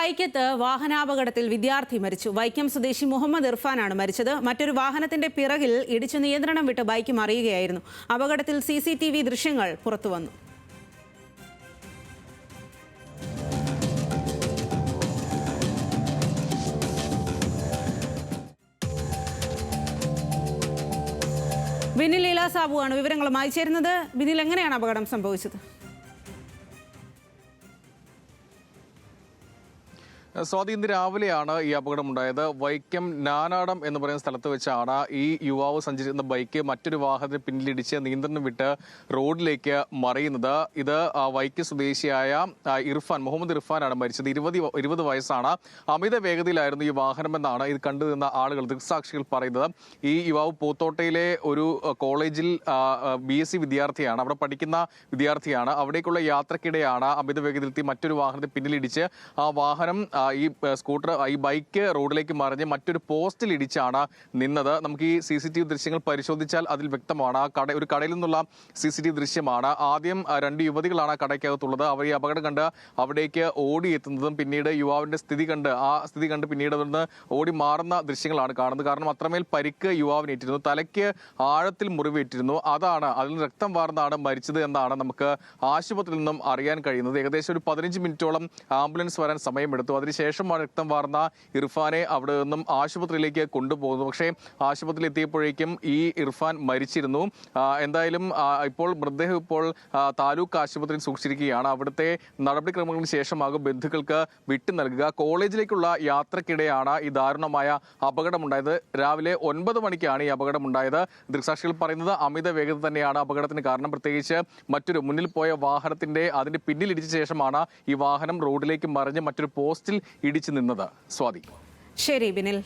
വൈക്കത്ത് വാഹനാപകടത്തിൽ വിദ്യാർത്ഥി മരിച്ചു. വൈക്കം സ്വദേശി മുഹമ്മദ് ഇർഫാനാണ് മരിച്ചത്. മറ്റൊരു വാഹനത്തിന്റെ പിറകിൽ ഇടിച്ചു നിയന്ത്രണം വിട്ട് ബൈക്ക് മറിയുകയായിരുന്നു. അപകടത്തിൽ സി സി ടി വി ദൃശ്യങ്ങൾ പുറത്തുവന്നു. വിനിൽ ലീല സാബുവാണ് വിവരങ്ങളുമായി ചേരുന്നത്. വിനിൽ എങ്ങനെയാണ് അപകടം സംഭവിച്ചത്? സ്വാതി ഇന്ന് രാവിലെയാണ് ഈ അപകടമുണ്ടായത്. വൈക്കം നാനാടം എന്ന് പറയുന്ന സ്ഥലത്ത് വെച്ചാണ് ഈ യുവാവ് സഞ്ചരിക്കുന്ന ബൈക്ക് മറ്റൊരു വാഹനത്തിന് പിന്നിലിടിച്ച് നിയന്ത്രണം വിട്ട് റോഡിലേക്ക് മറിയുന്നത്. ഇത് വൈക്ക സ്വദേശിയായ ഇർഫാൻ മുഹമ്മദ് ഇർഫാനാണ് മരിച്ചത്. ഇരുപത് ഇരുപത് വയസ്സാണ്. അമിത വേഗതയിലായിരുന്നു ഈ വാഹനമെന്നാണ് ഇത് കണ്ടു നിന്ന ആളുകൾ ദൃക്സാക്ഷികൾ പറയുന്നത്. ഈ യുവാവ് പൂത്തോട്ടയിലെ ഒരു കോളേജിൽ ബി എസ് സി വിദ്യാർത്ഥിയാണ്. അവിടെ പഠിക്കുന്ന വിദ്യാർത്ഥിയാണ്. അവിടേക്കുള്ള യാത്രക്കിടെയാണ് അമിത വേഗതയിലെത്തി മറ്റൊരു വാഹനത്തിന് പിന്നിലിടിച്ച് ആ വാഹനം ഈ സ്കൂട്ടർ ഈ ബൈക്ക് റോഡിലേക്ക് മറിഞ്ഞ് മറ്റൊരു പോസ്റ്റിൽ ഇടിച്ചാണ് നിന്നത്. നമുക്ക് ഈ സി സി ടി വി ദൃശ്യങ്ങൾ പരിശോധിച്ചാൽ അതിൽ വ്യക്തമാണ്. ആ കട ഒരു കടയിൽ നിന്നുള്ള സി സി ടി വി ദൃശ്യമാണ്. ആദ്യം രണ്ട് യുവതികളാണ് ആ കടയ്ക്കകത്തുള്ളത്. അവർ ഈ അപകടം കണ്ട് അവിടേക്ക് ഓടിയെത്തുന്നതും പിന്നീട് യുവാവിന്റെ സ്ഥിതി കണ്ട് ആ സ്ഥിതി കണ്ട് പിന്നീട് അവിടുന്ന് ഓടി മാറുന്ന ദൃശ്യങ്ങളാണ് കാണുന്നത്. കാരണം അത്രമേൽ പരിക്ക് യുവാവിനേറ്റിരുന്നു തലയ്ക്ക് ആഴത്തിൽ മുറിവേറ്റിരുന്നു അതാണ് അതിൽ രക്തം വാർന്നാണ് മരിച്ചത് എന്നാണ് നമുക്ക് ആശുപത്രിയിൽ നിന്നും അറിയാൻ കഴിയുന്നത്. ഏകദേശം ഒരു പതിനഞ്ച് മിനിറ്റോളം ആംബുലൻസ് വരാൻ സമയമെടുത്തു. അതിനുശേഷമാണ് രക്തം വാർന്ന ഇർഫാനെ അവിടെ നിന്നും ആശുപത്രിയിലേക്ക് കൊണ്ടുപോകുന്നു. പക്ഷേ ആശുപത്രിയിൽ എത്തിയപ്പോഴേക്കും ഈ ഇർഫാൻ മരിച്ചിരുന്നു. എന്തായാലും ഇപ്പോൾ മൃതദേഹം ഇപ്പോൾ താലൂക്ക് ആശുപത്രിയിൽ സൂക്ഷിച്ചിരിക്കുകയാണ്. അവിടുത്തെ നടപടിക്രമങ്ങൾക്ക് ശേഷമാകും ബന്ധുക്കൾക്ക് വിട്ടു നൽകുക. കോളേജിലേക്കുള്ള യാത്രക്കിടെയാണ് ഈ ദാരുണമായ അപകടമുണ്ടായത്. രാവിലെ ഒൻപത് മണിക്കാണ് ഈ അപകടമുണ്ടായത്. ദൃക്സാക്ഷികൾ പറയുന്നത് അമിത വേഗത തന്നെയാണ് അപകടത്തിന് കാരണം. പ്രത്യേകിച്ച് മറ്റൊരു മുന്നിൽ പോയ വാഹനത്തിന്റെ അതിന്റെ പിന്നിലിടിച്ച ശേഷമാണ് ഈ വാഹനം റോഡിലേക്ക് മറിഞ്ഞ് മറ്റൊരു പോസ്റ്റിൽ ഇടിച്ചു നിന്നത്. സ്വാതി. ശരി ബിനിൽ.